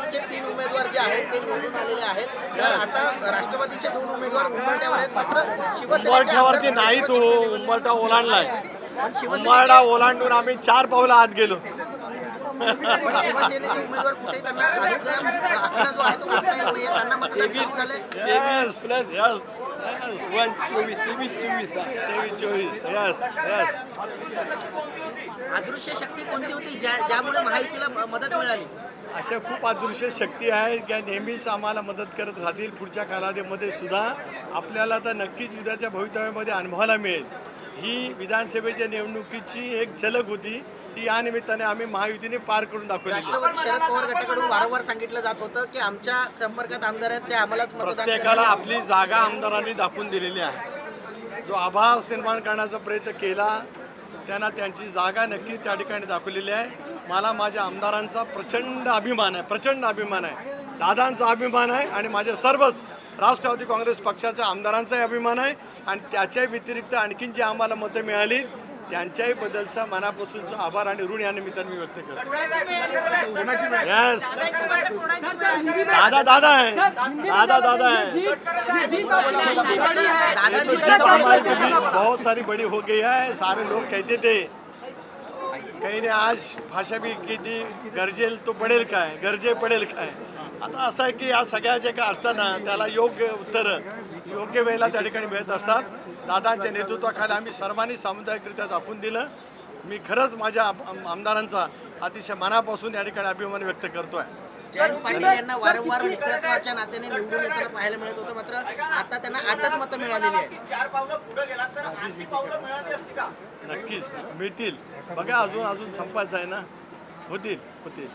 महायुतीचे तीन उमेदवार जे आहेत ते निवडून आलेले आहेत. तर आता राष्ट्रवादीचे दोन उमेदवार उंबरठ्यावर आहेत मात्र उंबरठ्यावरती नाही तो उंबरठा ओलांडलाय. उंबरठा ओलांडून आम्ही चार पावलं आत गेलो. शिवसेनेचे उमेदवार कुठेही त्यांना जो आहे तो मागता येत नाहीये त्यांना मतदान किती झालंय? Yes, yes, yes. वन चोवीस तेवीस चोवीस तेवीस चोवीस यस यस अदृश्य शक्ती कोणती होती ज्या ज्यामुळे महायुतीला म- मदत मिळाली? अशा खूप अदृश्य शक्ती आहेत त्या नेहमीच आम्हाला मदत करत राहतील. पुढच्या कालावधीमध्ये सुद्धा आपल्याला तर नक्कीच उद्याच्या भवितव्यामध्ये अनुभवायला मिळेल. ही विधानसभेच्या निवडणुकीची एक झलक होती. ती या निमित्ताने आम्ही महायुतीने पार करून दाखवली. राष्ट्रवादी शरद पवार गटाकडून वारंवार सांगितलं जात होतं की आमच्या संपर्कात आमदार आहेत ते आम्हालाच प्रत्येकाला. आपली जागा आमदारांनी दाखवून दिलेली आहे. जो आभास निर्माण करण्याचा प्रयत्न केला त्यांना त्यांची जागा नक्की त्या ठिकाणी दाखवलेली आहे. मला माझ्या आमदारांचा प्रचंड अभिमान आहे प्रचंड अभिमान आहे दादांचा अभिमान आहे आणि माझ्या सर्वच राष्ट्रवादी काँग्रेस पक्षाच्या आमदारांचाही अभिमान आहे आणि त्याच्या व्यतिरिक्त आणखीन जी आम्हाला मतं मिळाली त्यांच्याही बद्दलचा मनापासूनचा आभार आणि ऋण या निमित्ताने मी व्यक्त करतो. दादा दादा है दादा दादा है हमारे बीच बहुत सारी बड़ी हो गई है सारे लोग कहते थे काही नाही आज भाषा भी किती गरजेल तो पडेल काय? गरजे पडेल काय? आता असं आहे की या सगळ्या जे काय असताना त्याला योग्य उत्तर योग्य वेळेला त्या ठिकाणी मिळत असतात. दादांच्या नेतृत्वाखाली आम्ही सर्वांनी सामुदायिकरित्या दाखवून दिलं. मी खरंच माझ्या आमदारांचा अतिशय मनापासून या ठिकाणी अभिमान व्यक्त करतो आहे जयंत पाटील यांना वारंवार मित्रत्वाच्या नात्याने निवडून येताना पाहायला मिळत होतं. मात्र आता त्यांना आठच मतं मिळालेली आहेत. नक्कीच. मिळतील. बघा अजून अजून संपायचं आहे ना? होतील. होतील.